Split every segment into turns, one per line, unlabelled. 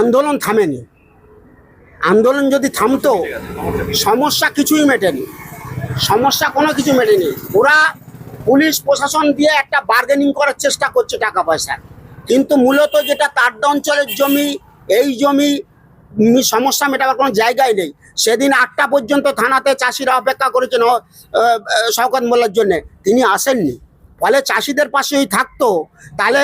আন্দোলন থামেনি। আন্দোলন যদি থামতো, সমস্যা কিছুই মেটেনি। সমস্যা কোনো কিছু মেটেনি। ওরা পুলিশ, প্রশাসন দিয়ে একটা বার্গেনিং করার চেষ্টা করছে টাকা পয়সা। কিন্তু মূলত যেটা তারদ অঞ্চলের জমি, এই জমি সমস্যা মেটাবার কোনো জায়গায় নেই। সেদিন আটটা পর্যন্ত থানাতে চাষিরা অপেক্ষা করেছেন শওকত মোল্লার জন্যে। তিনি আসেননি। ফলে চাষিদের পাশেই থাকতো। তাহলে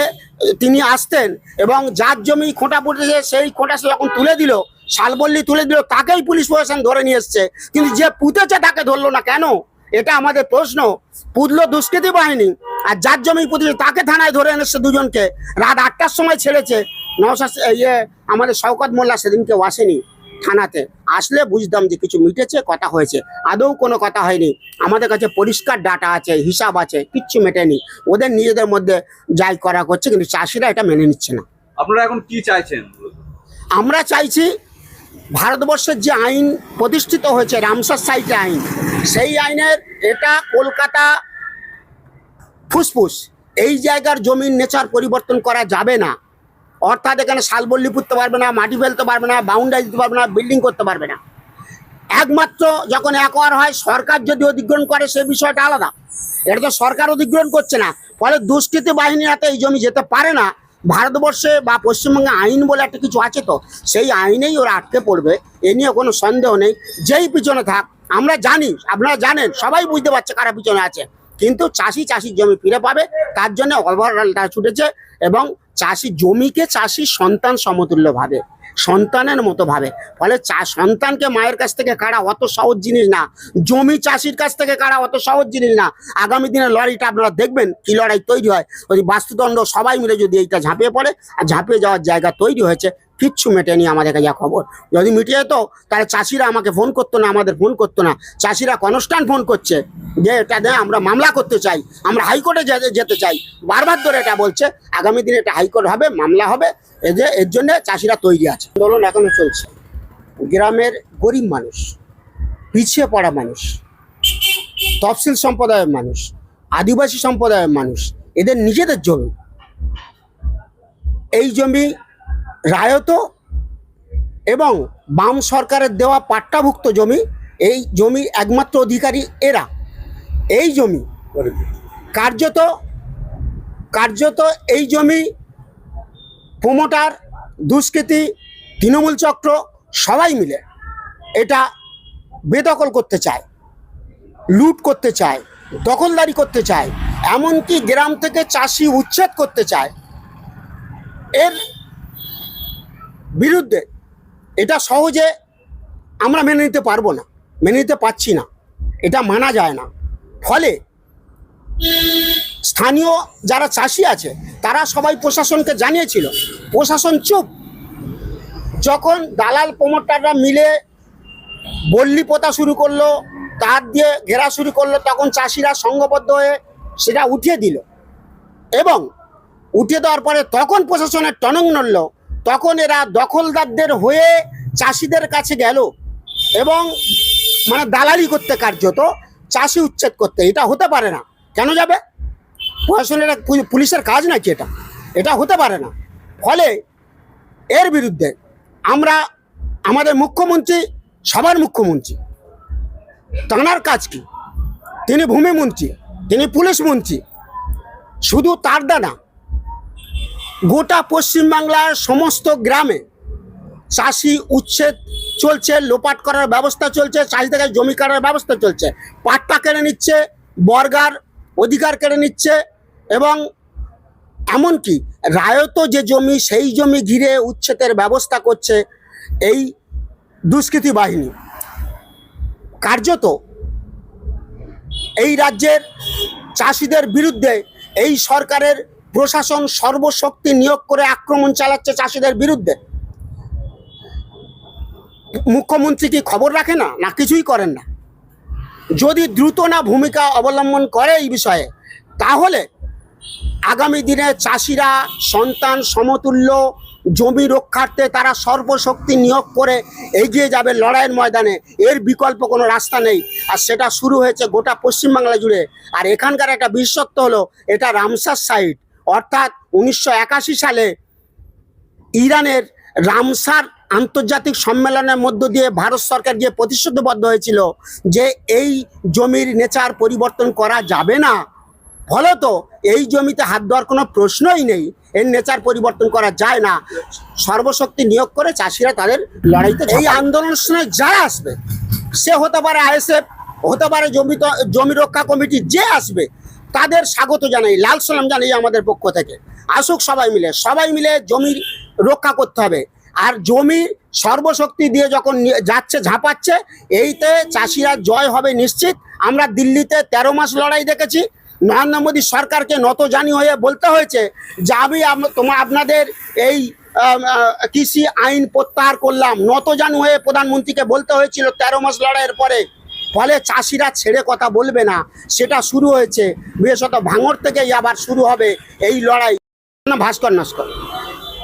তিনি আসতেন এবং যার জমি খোঁটা পড়েছে সেই খোঁটা সে যখন তুলে দিল, শালবল্লি তুলে দিল, তাকেই পুলিশ প্রশাসন ধরে নিয়ে এসছে। কিন্তু যে পুঁতেছে তাকে ধরলো না কেন? এটা আমাদের প্রশ্ন। পুতলো দুষ্কৃতী বাহিনী আর যার জমি পুঁতেছে তাকে থানায় ধরে এনেছে দুজনকে। রাত আটটার সময় ছেড়েছে। নওশাদ ইয়ে আমাদের শওকত মোল্লা সেদিন কেউ আসেনি। থানাতে। আসলে বুঝতাম যে কিছু মিটেছে কথা হয়েছে। আদৌ কোনো কথা হয়নি। আমাদের কাছে পরিষ্কার ডাটা আছে হিসাব আছে কিচ্ছু মেটেনি। ওদের নিজেদের মধ্যে যাই করা করছে কিন্তু চাষিরা এটা মেনে নিচ্ছে না।
আপনারা এখন কি চাইছেন?
আমরা চাইছি ভারতবর্ষের যে আইন প্রতিষ্ঠিত হয়েছে রামসার সাইটে আইন সেই আইনের এটা কলকাতা ফুসফুস। এই জায়গার জমির নেচার পরিবর্তন করা যাবে না। অর্থাৎ এখানে শালবল্লি পুঁততে পারবে না, মাটি ফেলতে পারবে না বাউন্ডারি দিতে পারবে না বিল্ডিং করতে পারবে না। একমাত্র যখন একবার হয়, সরকার যদি অধিগ্রহণ করে, সে বিষয়টা আলাদা। এটা তো সরকার অধিগ্রহণ করছে না। ফলে দুষ্কৃতী বাহিনীর হাতে এই জমি যেতে পারে না। ভারতবর্ষে বা পশ্চিমবঙ্গে আইন বলে একটা কিছু আছে তো, সেই আইনেই ওরা আটকে পড়বে, এ নিয়ে কোনো সন্দেহ নেই। যেই পিছনে থাক, আমরা জানি, আপনারা জানেন, সবাই বুঝতে পারছে কারা পিছনে আছে। কিন্তু চাষি চাষির জমি ফিরে পাবে, তার জন্য ওভারঅলটা ছুটেছে এবং চাষি জমিকে চাষি সন্তান সমতুল্য ভাবে, সন্তানের মতো ভাবে। ফলে চা, সন্তানকে মায়ের কাছ থেকে কাড়া অত সহজ জিনিস না, জমি চাষির কাছ থেকে কাড়া অত সহজ জিনিস না। আগামী দিনে লড়াইটা আপনারা দেখবেন কি লড়াই তৈরি হয়। ওই বাস্তুদণ্ড সবাই মিলে যদি এইটা ঝাঁপিয়ে পড়ে, আর ঝাঁপিয়ে যাওয়ার জায়গা তৈরি হয়েছে কিচ্ছু মেটেনি আমাদের কাছে খবর। যদি মিটিয়ে যেত তাহলে চাষিরা আমাকে ফোন করতো না, আমাদের ফোন করতো না। চাষিরা কনস্ট্যান্ট ফোন করছে যে, এটা দেয় আমরা মামলা করতে চাই, আমরা হাইকোর্টে যেতে চাই। বারবার ধরে এটা বলছে, আগামী দিনে এটা হাইকোর্ট হবে, মামলা হবে, এ যে, এর জন্যে চাষিরা তৈরি আছে। আন্দোলন এখনও চলছে। গ্রামের গরিব মানুষ, পিছিয়ে পড়া মানুষ, তফসিল সম্প্রদায়ের মানুষ, আদিবাসী সম্প্রদায়ের মানুষ, এদের নিজেদের জমি। এই জমি রায়ত এবং বাম সরকারের দেওয়া পাট্টাভুক্ত জমি, এই জমির একমাত্র অধিকারী এরা। এই জমি কার্যত কার্যত এই জমি প্রমোটার, দুষ্কৃতী, তৃণমূল চক্র সবাই মিলে এটা বেদখল করতে চায়, লুট করতে চায়, দখলদারি করতে চায়, এমনকি গ্রাম থেকে চাষি উচ্ছেদ করতে চায়। এর বিরুদ্ধে, এটা সহজে আমরা মেনে নিতে পারব না, মেনে নিতে পারছি না, এটা মানা যায় না। ফলে স্থানীয় যারা চাষি আছে, তারা সবাই প্রশাসনকে জানিয়েছিল, প্রশাসন চুপ। যখন দালাল প্রমোটাররা মিলে বল্লি পোতা শুরু করল, তার দিয়ে ঘেরা শুরু করল, তখন চাষিরা সংঘবদ্ধ হয়ে সেটা উঠিয়ে দিল। এবং উঠিয়ে দেওয়ার পরে তখন প্রশাসনের টনক নড়ল তখন এরা দখলদারদের হয়ে চাষিদের কাছে গেল এবং মানে দালালি করতে কার্যত, চাষি উচ্ছেদ করতে। এটা হতে পারে না। কেন যাবে? প্রশাসনের পুলিশের কাজ নাকি এটা? এটা হতে পারে না। ফলে এর বিরুদ্ধে আমরা আমাদের মুখ্যমন্ত্রী, সবার মুখ্যমন্ত্রী, তাঁর কাজ কি? তিনি ভূমিমন্ত্রী তিনি পুলিশ মন্ত্রী, শুধু তার দানা গোটা পশ্চিমবাংলার সমস্ত গ্রামে চাষি উচ্ছেদ চলছে, লোপাট করার ব্যবস্থা চলছে চাষিদের কাছে জমি কাটার ব্যবস্থা চলছে। পাট্টা কেড়ে নিচ্ছে, বর্গার অধিকার কেড়ে নিচ্ছে এবং এমনকি রায়ত যে জমি, সেই জমি ঘিরে উচ্ছেদের ব্যবস্থা করছে এই দুষ্কৃতী বাহিনী। কার্যত এই রাজ্যের চাষিদের বিরুদ্ধে এই সরকারের প্রশাসন সর্বশক্তি নিয়োগ করে আক্রমণ চালাচ্ছে চাষিদের বিরুদ্ধে। মুখ্যমন্ত্রী কি খবর রাখে না? না, কিছুই করেন না। যদি দ্রুত না ভূমিকা অবলম্বন করে এই বিষয়ে, তাহলে আগামী দিনে চাষিরা সন্তান সমতুল্য, জমি রক্ষার্থে তারা সর্বশক্তি নিয়োগ করে এগিয়ে যাবে লড়াইয়ের ময়দানে। এর বিকল্প কোনো রাস্তা নেই। আর সেটা শুরু হয়েছে গোটা পশ্চিমবাংলা জুড়ে। আর এখানকার একটা বিশেষত্ব হলো, এটা রামসার সাইট অর্থাৎ উনিশশো একাশি সালে ইরানের রামসার আন্তর্জাতিক সম্মেলনের মধ্য দিয়ে ভারত সরকার যে প্রতিশ্রুতিবদ্ধ হয়েছিল যে এই জমির নেচার পরিবর্তন করা যাবে না। ফলত এই জমিতে হাত দেওয়ার কোনো প্রশ্নই নেই। এর নেচার পরিবর্তন করা যায় না। সর্বশক্তি নিয়োগ করে চাষিরা তাদের লড়াইতে এই আন্দোলনের সময় যারা আসবে সে হতে পারে আইএসএফ হতে পারে জমি জমি রক্ষা কমিটি যে আসবে তাদের স্বাগত জানাই, লাল সালাম জানাই আমাদের পক্ষ থেকে। আসুক সবাই মিলে সবাই মিলে জমি রক্ষা করতে হবে। আর জমি সর্বশক্তি দিয়ে যখন যাচ্ছে, ঝাঁপাচ্ছে, এইতে চাষিরা জয় হবে নিশ্চিত। আমরা দিল্লিতে তেরো মাস লড়াই দেখেছি। নরেন্দ্র মোদী সরকারকে নতজানি হয়ে বলতে হয়েছে যে, আমি তোমার আপনাদের এই কৃষি আইন প্রত্যাহার করলাম। নতজানু হয়ে প্রধানমন্ত্রীকে বলতে হয়েছিল তেরো মাস লড়াইয়ের পরে। ফলে চাষিরা ছেড়ে কথা বলবে না, সেটা শুরু হয়েছে। বিশেষত ভাঙর থেকেই আবার শুরু হবে এই লড়াই। ভাস্কর নস্কর।